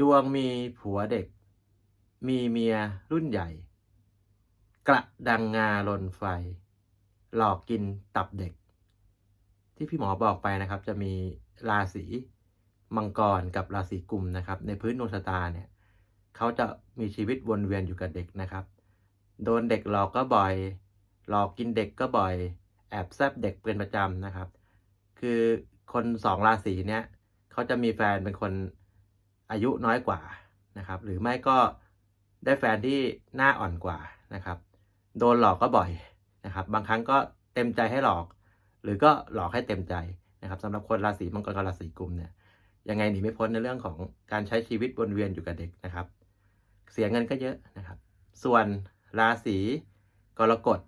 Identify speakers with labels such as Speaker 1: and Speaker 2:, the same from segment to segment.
Speaker 1: ดวงมีผัวเด็ก มีเมียรุ่นใหญ่ กระดังงาลนไฟ หลอกกินตับเด็ก ที่พี่หมอบอกไปนะครับ จะมีราศีมังกรกับราศีกุมนะครับ ในพื้นดวงชะตาเนี่ยเขาจะมีชีวิตวนเวียนอยู่กับเด็กนะครับ โดนเด็กหลอกก็บ่อย หลอกกินเด็กก็บ่อย แอบแซบเด็กเป็นประจำนะครับ คือคนสองราศีเนี้ยเขาจะมีแฟนเป็นคน อายุน้อยกว่านะครับ หรือไม่ก็ได้แฟนที่หน้าอ่อนกว่านะครับ โดนหลอกก็บ่อยนะครับ บางครั้งก็เต็มใจให้หลอก หรือก็หลอกให้เต็มใจนะครับสำหรับคนราศีมังกรกับราศีกุมเนี่ยยังไงหนีไม่พ้นในเรื่องของการใช้ชีวิตวนเวียนอยู่กับเด็กนะครับ เสียเงินก็เยอะนะครับ ส่วนราศีกรกฎ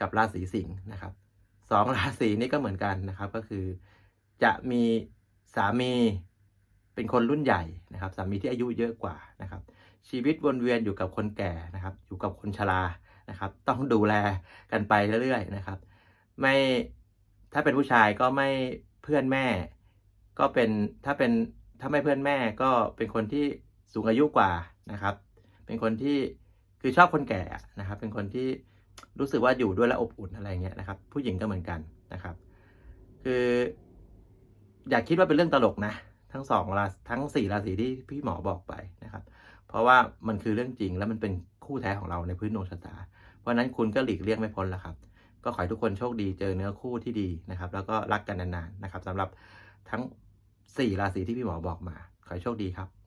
Speaker 1: กับราศีสิงห์นะครับสองราศีนี้ก็เหมือนกันนะครับ ก็คือจะมีสามีเป็นคนรุ่นใหญ่ นะครับสามีที่อายุเยอะกว่านะครับ ชีวิตวนเวียนอยู่กับคนแก่นะครับ อยู่กับคนชรานะครับ ต้องดูแลกันไปเรื่อยๆนะครับ ไม่ถ้าเป็นผู้ชายก็ไม่เพื่อนแม่ ก็เป็นถ้าเป็นถ้าไม่เพื่อนแม่ก็เป็นคนที่สูงอายุกว่านะครับ เป็นคนที่คือชอบคนแก่นะครับ เป็นคนที่รู้สึกว่าอยู่ด้วยแล้วอบอุ่นอะไรเงี้ยนะครับ ผู้หญิงก็เหมือนกันนะครับ คือ อย่าคิดว่าเป็นเรื่องตลกนะ ทั้งสองราทั้งสี่ราศีที่พี่หมอบอกไปนะครับ เพราะว่ามันคือเรื่องจริงแล้วมันเป็นคู่แท้ของเราในพื้นดวงชะตา เพราะฉะนั้นคุณก็หลีกเลี่ยงไม่พ้นแล้วครับ ก็ขอให้ทุกคนโชคดีเจอเนื้อคู่ที่ดีนะครับ แล้วก็รักกันนานๆนะครับสำหรับทั้งสี่ราศีที่พี่หมอบอกมา ขอให้โชคดีครับ